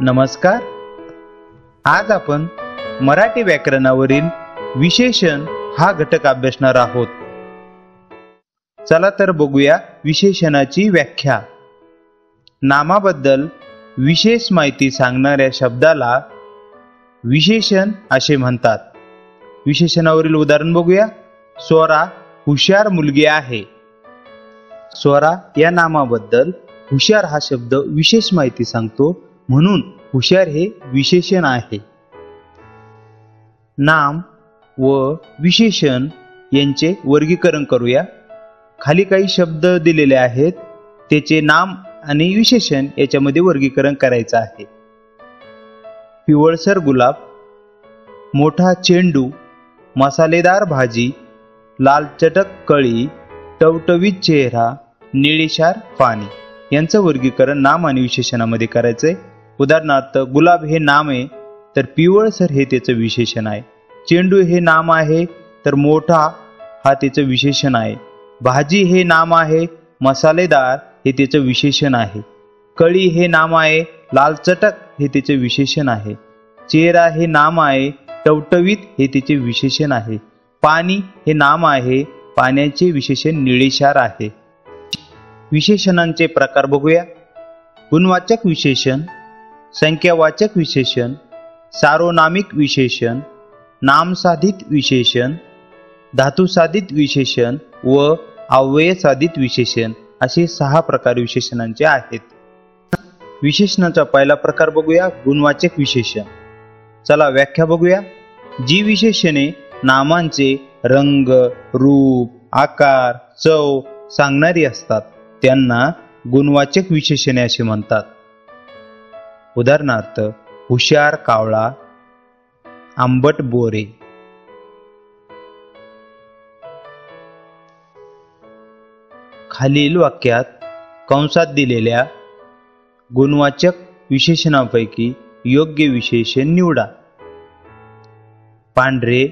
नमस्कार. आज आपण मराठी व्याकरणावरील विशेषण हा घटक अभ्यासणार आहोत. चला तर बघूया विशेषणाची व्याख्या. नामाबद्दल विशेष माहिती सांगणाऱ्या शब्दाला विशेषण असे म्हणतात. विशेषणावरील उदाहरण बघूया. स्वरा हुशार मुलगी आहे. स्वरा या नामाबद्दल हुशार हा शब्द विशेष माहिती सांगतो. म्हणून हुशार हे विशेषण आहे. नाम व विशेषण यांचे वर्गीकरण करूया. खाली काही शब्द दिलेले आहेत. त्याचे नाम आणि विशेषण याच्यामध्ये वर्गीकरण करायचं आहे. पिवळसर गुलाब मोठा चेंडू मसालेदार भाजी लाल चटक कळी टवटवीत चेहरा निळीशार पाणी. यांचं वर्गीकरण नाम आणि विशेषणामध्ये करायचं आहे उदाहरणार्थ गुलाब हे नाम आहे तर पिवळसर हे त्याचं विशेषण आहे. चेंडू हे नाम आहे तर मोठा हा त्याचं विशेषण आहे. भाजी हे नाम आहे मसालेदार हे त्याचं विशेषण आहे. कळी हे नाम आहे लाल चटक हे त्याचे विशेषण आहे. चेहरा हे नाम आहे टवटवीत हे त्याचे विशेषण आहे. पाणी हे नाम आहे पाण्याचे विशेषण निळेशार आहे. विशेषणांचे प्रकार बघूया. गुणवाचक विशेषण संख्यावाचक विशेषण सार्वनामिक विशेषण नामसाधित विशेषण धातुसाधित विशेषण व अव्ययसाधित विशेषण असे सहा प्रकार विशेषणांचे आहेत. विशेषणाचा पहिला प्रकार बघूया गुणवाचक विशेषण. चला व्याख्या बघूया. जी विशेषणे नामांचे रंग रूप आकार चव सांगणारी असतात त्यांना गुणवाचक विशेषणे असे म्हणतात. उदाहरणार्थ हुशार कावळा आंबट बोरे. खालील वाक्यात कंसात दिलेल्या गुणवाचक विशेषणापैकी योग्य विशेषण निवडा. पांढरे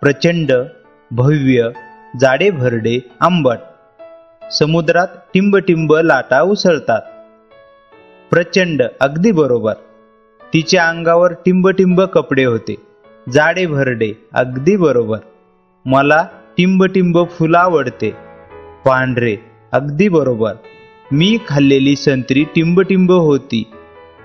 प्रचंड भव्य जाडे भरडे आंबट. समुद्रात टिंबटिंब लाटा उसळतात. प्रचंड अगदी बरोबर. तिच्या अंगावर टिंबटिंब कपडे होते. जाडे भरडे अगदी बरोबर. मला टिंबटिंब फुलं आवडते. पांढरे अगदी बरोबर. मी खाल्लेली संत्री टिंबटिंब होती.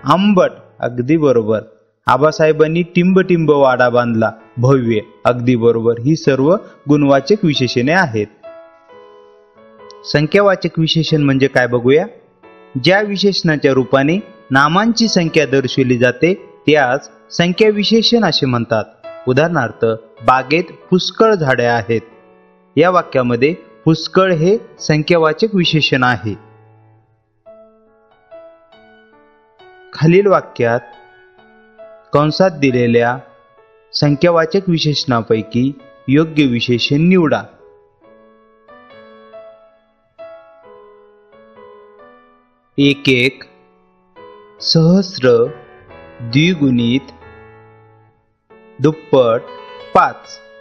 आंबट अगदी बरोबर. आबासाहेबांनी टिंबटिंब वाडा बांधला. भव्य अगदी बरोबर. ही सर्व गुणवाचक विशेषणे आहेत. संख्यावाचक विशेषण म्हणजे काय बघूया? ज्या विशेषणाच्या रूपाने नामांची संख्या दर्शवली जाते त्यास संख्या विशेषण असे म्हणतात. उदाहरणार्थ बागेत पुष्कळ झाडे आहेत. या वाक्यामध्ये पुष्कळ हे संख्यावाचक विशेषण आहे. खालील वाक्यात कंसात दिलेल्या संख्यावाचक विशेषणापैकी योग्य विशेषण निवडा. एक एक सहस्र द्विगुणित दुप्पट पाच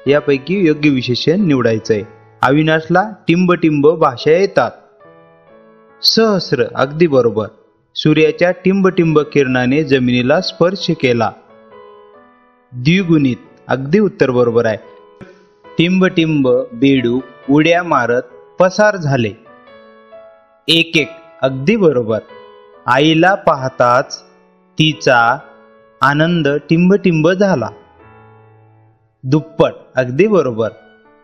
यापैकी योग्य विशेषण निवडायचंय. अविनाशला टिंबटिंब भाषा येतात. सहस्र अगदी बरोबर. सूर्याच्या टिंबटिंब किरणाने जमिनीला स्पर्श केला. द्विगुणित अगदी उत्तर बरोबर आहे. टिंबटिंब बेडू उड्या मारत पसार झाले. एक एक अगदी बरोबर. आईला पाहताच तिचा आनंद टिंबटिंब झाला. दुप्पट अगदी बरोबर.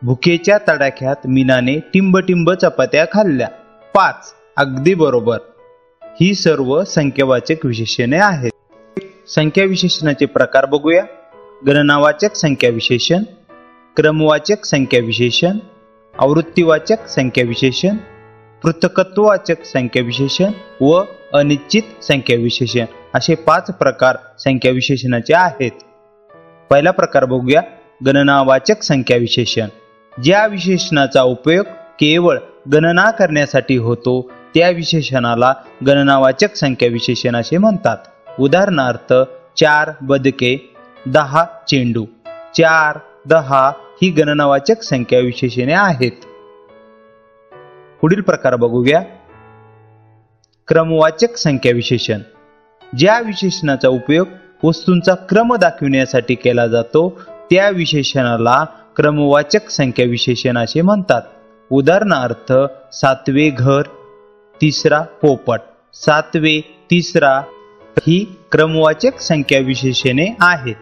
भुकेच्या तडाख्यात मीनाने टिंबटिंब चपात्या खाल्ल्या. पाच अगदी बरोबर. ही सर्व संख्यावाचक विशेषणे आहेत. संख्या विशेषणाचे प्रकार बघूया. गणनावाचक संख्या विशेषण क्रमवाचक संख्या विशेषण आवृत्तीवाचक संख्या विशेषण पृथकत्ववाचक संख्या विशेषण व अनिश्चित संख्या विशेषण असे पाच प्रकार संख्या विशेषणाचे आहेत. पहिला प्रकार बघूया गणनावाचक संख्या विशेषण ज्या विशेषणाचा उपयोग केवळ गणना करण्यासाठी होतो त्या विशेषणाला गणनावाचक संख्या विशेषण असे म्हणतात. उदाहरणार्थ चार बदके दहा चेंडू. चार दहा ही गणनावाचक संख्या विशेषणे आहेत. पुढील प्रकार बघूया. क्रमवाचक संख्या विशेषण. ज्या विशेषणाचा उपयोग वस्तूंचा क्रम दाखविण्यासाठी केला जातो त्या विशेषणाला क्रमवाचक संख्या विशेषण असे म्हणतात. उदाहरणार्थ सातवे घर तिसरा पोपट. सातवे तिसरा ही क्रमवाचक संख्या विशेषणे आहेत.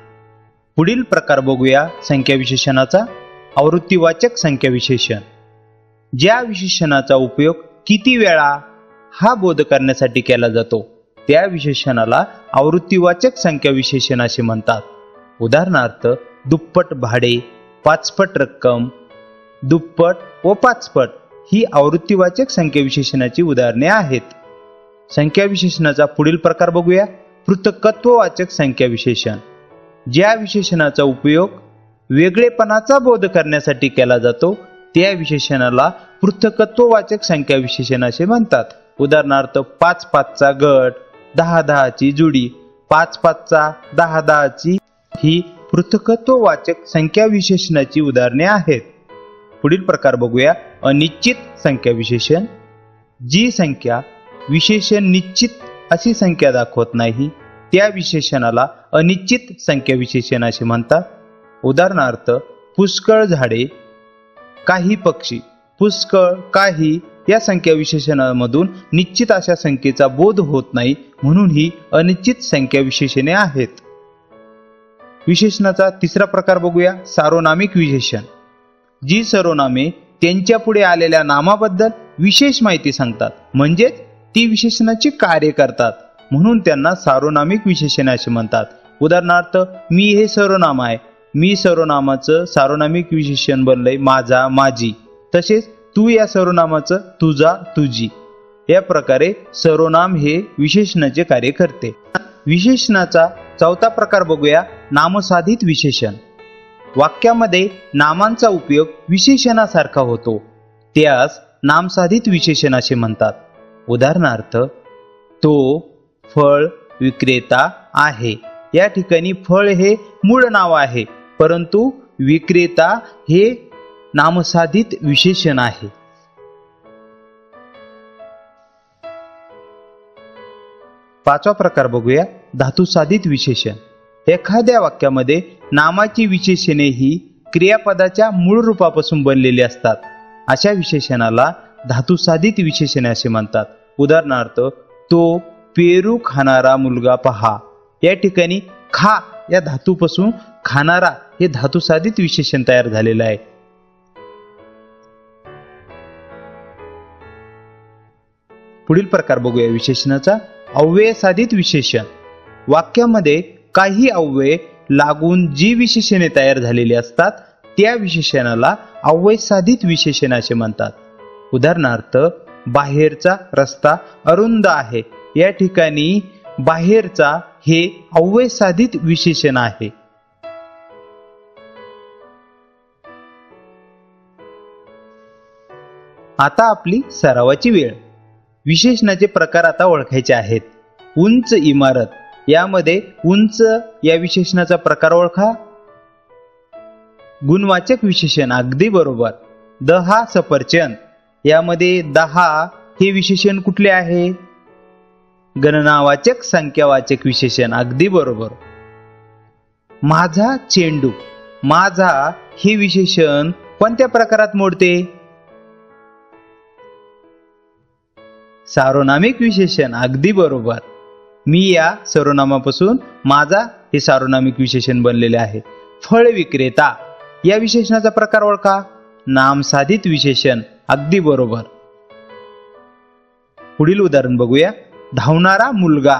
पुढील प्रकार बघूया संख्या विशेषणाचा. आवृत्तीवाचक संख्या विशेषण. ज्या विशेषणाचा उपयोग किती वेळा हा बोध करण्यासाठी केला जातो त्या विशेषणाला आवृत्तीवाचक संख्या विशेषण असे म्हणतात. उदाहरणार्थ दुप्पट भाडे पाचपट रक्कम दुप्पट व पाचपट ही आवृत्तीवाचक संख्या विशेषणाची उदाहरणे आहेत. संख्या विशेषणाचा पुढील प्रकार बघूया. पृथकत्ववाचक संख्या विशेषण. ज्या विशेषणाचा उपयोग वेगळेपणाचा बोध करण्यासाठी केला जातो त्या विशेषणाला पृथकत्ववाचक संख्या विशेषण असे म्हणतात. उदाहरणार्थ पाच पाचचा गट दहा दहाची जुडी पाच पाचचा दहा दहाची ही पृथकत्ववाचक संख्या विशेषणाची उदाहरणे आहेत. पुढील प्रकार बघूया. अनिश्चित संख्या विशेषण जी संख्या विशेषण निश्चित अशी संख्या दाखवत नाही त्या विशेषणाला अनिश्चित संख्या विशेषण असे म्हणतात. उदाहरणार्थ पुष्कळ झाडे काही पक्षी पुष्कळ काही या संख्या विशेषणामधून निश्चित अशा संख्येचा बोध होत नाही म्हणून ही अनिश्चित संख्या विशेषणे आहेत. विशेषणाचा तिसरा प्रकार बघूया सार्वनामिक विशेषण. जी सर्वनामे त्यांच्या पुढे आलेल्या नामाबद्दल विशेष माहिती सांगतात म्हणजेच ती विशेषणाची कार्य करतात म्हणून त्यांना सार्वनामिक विशेषणे असे म्हणतात. उदाहरणार्थ मी हे सर्वनाम आहे मी सर्वनामाचं सार्वनामिक विशेषण बनलंय माझा माझी तसेच तू या सर्वनामाचं तुझा तुझी. या प्रकारे सर्वनाम हे विशेषणाचे कार्य करते. विशेषणाचा चौथा प्रकार बघूया नामसाधित विशेषण. वाक्यामध्ये नामांचा उपयोग विशेषणासारखा होतो. त्यास नामसाधित विशेषण असे म्हणतात. उदाहरणार्थ तो फळ विक्रेता आहे. या ठिकाणी फळ हे मूळ नाव आहे. परंतु विक्रेता हे नामसाधित विशेषण आहे. पाचवा प्रकार बघूया धातुसाधित विशेषण. एखाद्या वाक्यामध्ये नामाची विशेषणे ही क्रियापदाच्या मूळ रूपापासून बनलेली असतात. अशा विशेषणाला धातुसाधित विशेषणे असे म्हणतात. उदाहरणार्थ तो पेरू खाणारा मुलगा पहा. या ठिकाणी खा या धातूपासून खाणारा हे धातुसाधित विशेषण तयार झालेलं आहे. पुढील प्रकार बघूया विशेषणाचा. अव्यय साधित विशेषण. वाक्यामध्ये काही अव्यय लागून जी विशेषणे तयार झालेली असतात त्या विशेषणाला अव्यय साधित विशेषण असे म्हणतात. उदाहरणार्थ बाहेरचा रस्ता अरुंद आहे. या ठिकाणी बाहेरचा हे अव्यय साधित विशेषण आहे. आता आपली सरावाची वेळ. विशेषणाचे प्रकार आता ओळखायचे आहेत. उंच इमारत. यामध्ये उंच या विशेषणाचा प्रकार ओळखा. गुणवाचक विशेषण अगदी बरोबर. दहा सफरचंद. यामध्ये दहा हे विशेषण कुठले आहे? गणनावाचक संख्यावाचक विशेषण अगदी बरोबर. माझा चेंडू. माझा हे विशेषण कोणत्या प्रकारात मोडते? सार्वनामिक विशेषण अगदी बरोबर. मी या सर्वनामापासून माझा हे सार्वनामिक विशेषण बनलेले आहे. फळ विक्रेता या विशेषणाचा प्रकार ओळखा. नाम साधित विशेषण अगदी बरोबर. पुढील उदाहरण बघूया. धावणारा मुलगा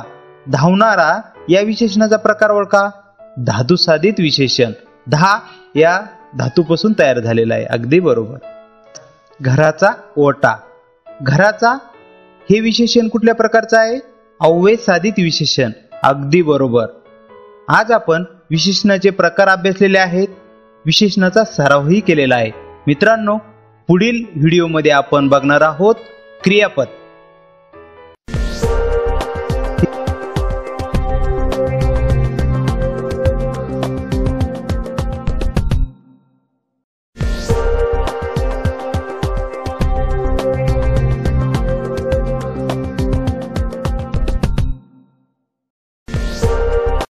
धावणारा या विशेषणाचा प्रकार ओळखा. धातू साधित विशेषण धा या धातूपासून तयार झालेला आहे अगदी बरोबर. घराचा ओटा घराचा हे विशेषण कुठल्या प्रकारचं आहे? अव्यय साधित विशेषण. अगदी बरोबर. आज आपण विशेषणाचे प्रकार अभ्यासलेले आहेत. विशेषणाचा सरावही केलेला आहे. मित्रांनो पुढील व्हिडिओमध्ये आपण बघणार आहोत क्रियापद.